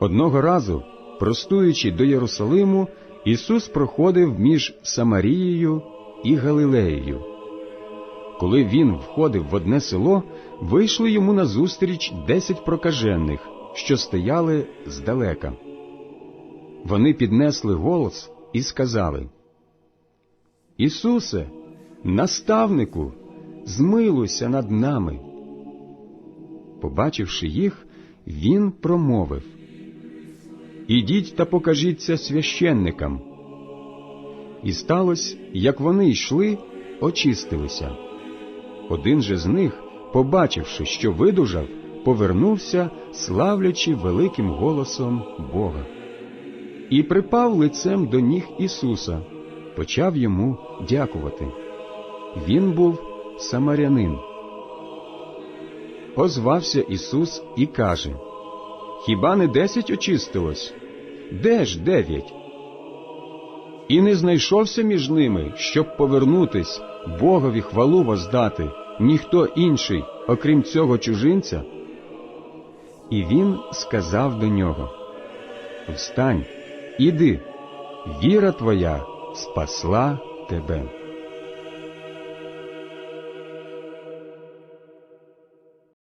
Одного разу, простуючи до Єрусалиму, Ісус проходив між Самарією і Галилеєю. Коли він входив в одне село, вийшли йому назустріч десять прокажених, що стояли здалека. Вони піднесли голос і сказали: Ісусе, наставнику, змилуйся над нами. Побачивши їх, він промовив Ідіть та покажіться священникам. І сталося, як вони йшли, очистилися. Один же з них, побачивши, що видужав, повернувся, славлячи великим голосом Бога. І припав лицем до ніг Ісуса, почав йому дякувати. Він був самарянин. Озвався Ісус і каже Хіба не десять очистилось? Де ж дев'ять? І не знайшовся між ними, щоб повернутись, Богові хвалу воздати, ніхто інший, окрім цього чужинця? І він сказав до нього Встань, іди, віра твоя спасла тебе.